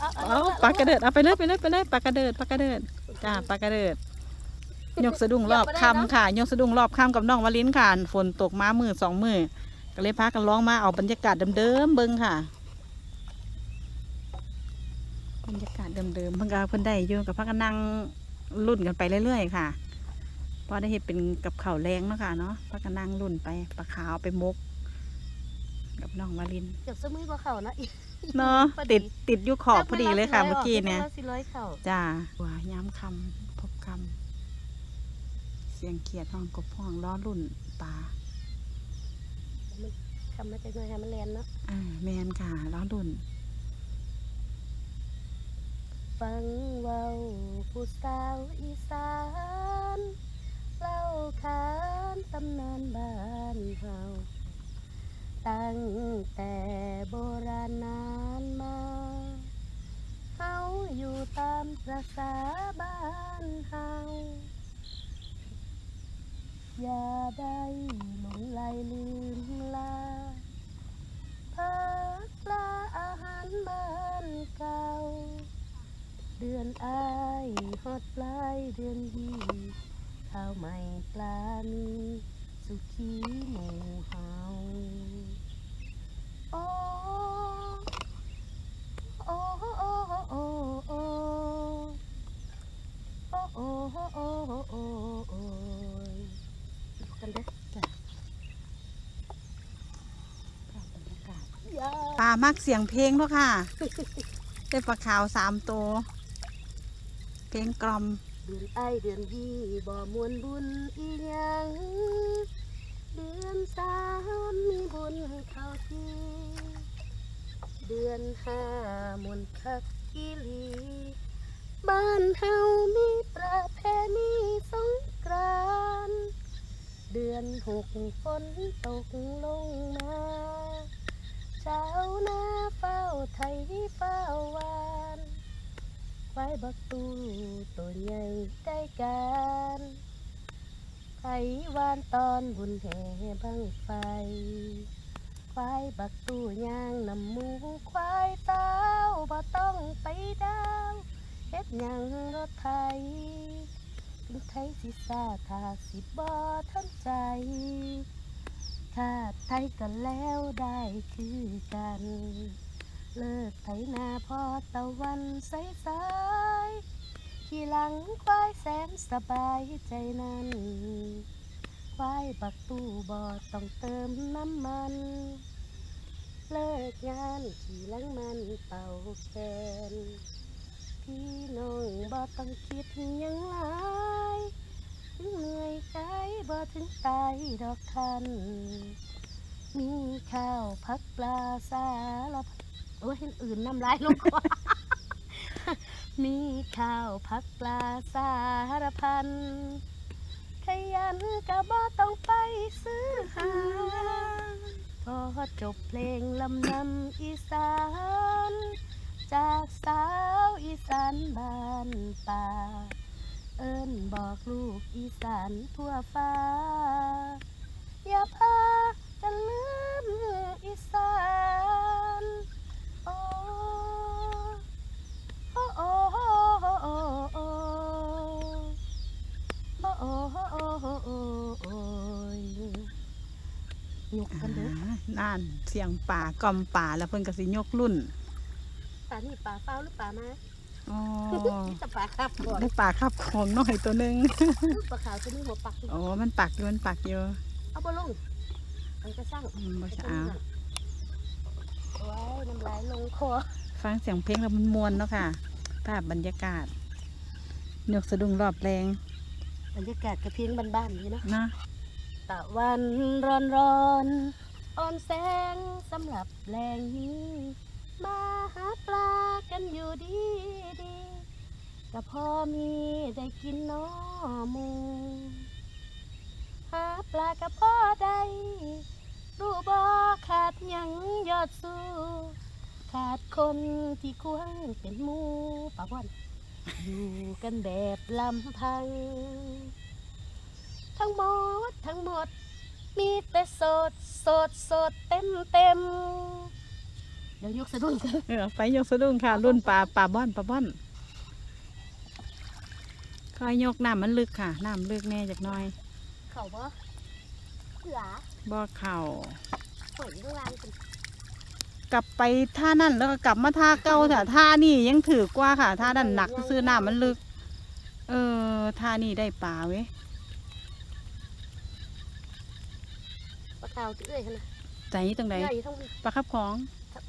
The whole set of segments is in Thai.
เอาเอาเอาปลากระเดิดเอาไปเลยไปเลยไปเลยปลากระเดิดปลากระเดิดจ้าปลากระเดิดยกสะดุ้งรอบคำค่ะยกสะดุ้งรอบคำกับน้องวลินค่ะฝนตกมามือสองมือก็เลยพากันร้องมาเอาบรรยากาศเดิมๆเบิ้งค่ะ บรรยากาศเดิมๆเพิ่งก็เพิ่นได้อยู่กับพักกันนั่งรุ่นกันไปเรื่อยๆค่ะเพราะได้เห็นเป็นกับข่าวแรงเนาะค่ะเนาะพักกันนั่งรุ่นไปปลาขาวไปมก กับน้องวลินเก็บสมือก็เข่านะอี เนาะพอติดติดอยู่ขอบพอดีเลยค่ะเมื่อกี้เนี่ยสิร้อยเข่าจ้าว่าย้ำคำพบคำเสียงเขียดห้องกบห้องล้อรุ่นปลาคำมาจากหน่วยให้มันแลนเนาะอ่าแมนค่ะล้อรุ่น ฟังเว้าผู้สาวอีสานเล่าขานตำนานบ้านเฮาตั้งแต่โบราณนานมา เฮาอยู่ตามประษาบ้านเฮา อย่าได้หลงไหลลืมลาพักปลาอาหารบ้านเก่า เดือนอายฮอดปลายเดือนยีข้าวใหม่ปลามีสุขีหมูเฮาโอ้โอ้โอ้โอ้โอ้โอ้โอ้โอ้โอ้โอ้โอ้ยดูกันเด้อจ้ะปลามักเสียงเพลงเนาะค่ะได้ปลาขาวสามตัว เพลงกล่อมเดือนไอเดือนยี่บ่มวนบุญอีหยังเดือนสามมีบุญเข้าทีเดือนห้ามวนคักอีหลีบ้านเฮามีประเพณีสงกรานเดือนหกฝนตกลงมาชาวนาเฝ้าไทยเฝ้าวา ควายบักตูตัวใหญ่ได้การไผวานตอนบุญแห่บังไฟ ควายบักตูย่างนำหมูควายเต้าบ่ต้องไปดาวเฮ็ดหยังรถไทยถึงไทยสิซาถ้าสิบ่ทันใจถ้าไทยกันแล้วได้คือกัน เลิกไถนาพอตะวันใสสายขี่หลังควายแสนสบายใจนั้น ควายบักตู้บ่ต้องเติมน้ำมัน เลิกงานขี่หลังมันเป่าแคนพี่น้องบ่ต้องคิดยังหลายถึงเหนื่อยกายบ่ถึงตายดอกคัน มีข้าวพักปลาสารพัด โอ้ยเห็นอื่นน้ำลายลงคอมีข้าวผักปลาสารพัน ขยันก็บ่ต้องไปซื้อหา พอจบเพลงลำนำอีสาน จากสาวอีสานบ้านป่า เอิ้นบอกลูกอีสานทั่วฟ้า ยกกันเด้ออ่านั่นเสียงป่ากล่อมป่าแล้วเพิ่นก็สิยกรุ่นป่านี่ป่าเฝ้าหรือป่ามาอ๋อนี่แต่ป่าครับก่อนได้ป่าขับของน้อยตัวหนึงป่าขาวตัวนี้หัวปักอยู่โอ้มันปักอยู่มันปักอยู่เอาบ่ลงมันก็สร้างอืมบ่จะเอาโอ้ยน้ำลายลงคอฟังเสียงเพลงแล้วมันมวนเนาะค่ะภาพบรรยากาศยกสะดุ้งรอบแรง บรรยากาศกระเพียงบ้านๆนี่เนาะนะ ตะวันร้อนร้อนอ่อนแสงสำหรับแรงนี้ มาหาปลากันอยู่ดีดีๆก็พอมีได้กินน้อมูหาปลากับพ่อได้รู้บ่ขาดยังยอดสู้ขาดคนที่ควงเป็นมูป่าบอนอยู่กันแบบลำพัง ทั้งหมดทั้งหมด มีแต่โสดโสดโสดเต็มเต็มเดี๋ยวยกสะดุ้งกันเออไฟยกสะดุ้งค่ะ รุ่นปลาปลาบ้อนปลาบ้อนคอยยกน้ำมันลึกค่ะน้ำลึกแน่จากหน้อย เข่าบ่เสือบ่อเข่าฝนข้างล่างเป็นกลับไปท่านั่นแล้วก็กลับมาท่าเก่าแต่ท่านี่ยังถือกว่าค่ะท่าดันหนักซื้อน้ำมันลึก เออท่านี่ได้ปลาเว้ ปลาขาวที่เอ้ยขนาดใจตรงไหนใหญ่ทั้งปลาคับของ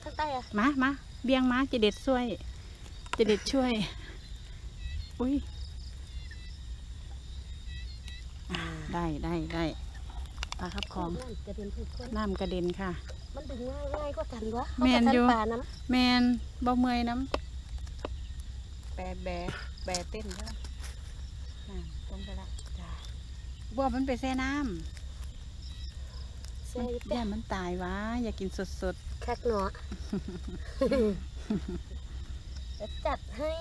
ทั้งใต้อะมามาเบียงมาจะเด็ดช่วย จะเด็ดช่วย อุ้ยอ่าได้ได้ได้ปลาคับของน้ำกระเด็นถูกคนน้ำกระเด็นค่ะ มันดึงง่ายง่ายก็กันวะแม่นอยู่ปลาน้แมนบ่เมอยน้ำแบะแบะแบะเต้นแล้วอ่าตรงไปละจ้าบ่มันไปแช่น้ำำใช่มันแป้ย่านมันตายวะอย่ากินสดคักหนอจะจัดให้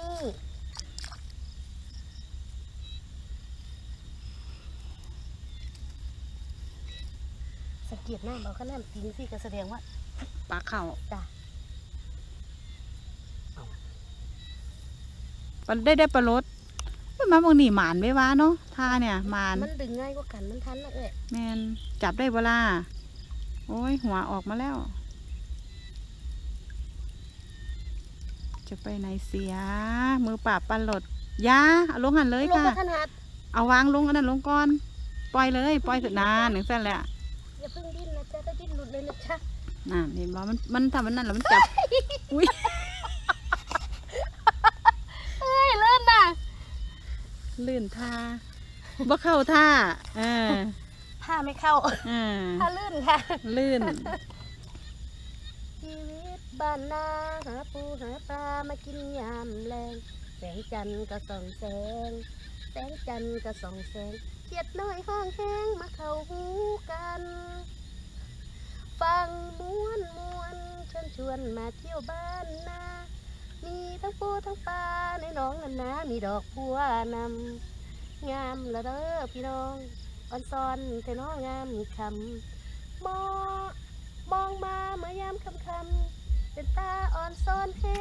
สังเกตหน้าเราก็น้ำติ้งสิก็แสดงว่าๆปลาเข่าจ้ะปลาได้ได้ปลารสมาบางนี่หมานไว้วะเนาะท่าเนี่ยหมาน มันดึงง่ายกว่ากันมันทันนะเอ้ยแมนจับได้เวลา โอ้ย หัวออกมาแล้ว จะไปไหนเสีย มือปราบปลาหลดอยาเอาลงหันเลยลงค่ะมาขนาดเอาวางลงอันนั้นลงก่อน ปล่อยเลย ปล่อยสุดนานหนึ่งเส้นแหละอย่าเพิ่งดิ้นนะจ๊ะถ้าดิ้นหลุดเลยนะจ๊ะน่ะเห็นบ่มันมันทำมันนั่นแล้วมันจับ อุ้ยเอ้ยเริ่มน่ะลื่นท่าบ่เข้าท่า เออ ถ้าไม่เข้าเออถ้าลื่นค่ะ ลื่น ชีวิตบ้านนาหาปูหาปลามากินยามแรงแสงจันทร์ก็ส่องแสง แสงจันทร์ก็ส่องแสงเขียดน้อยห้องแห้งมาเข้าหูกัน ฟังม้วนมวนเชิญชวนมาเที่ยวบ้านนา มีทั้งปูทั้งปลาในหนองนันนามีดอกบัวนำงามละเด้อพี่น้อง อ่อนซอนแต่น้องงามคำมองมองมาเมื่อยามคำคำเป็นตาอ่อนซอนแห้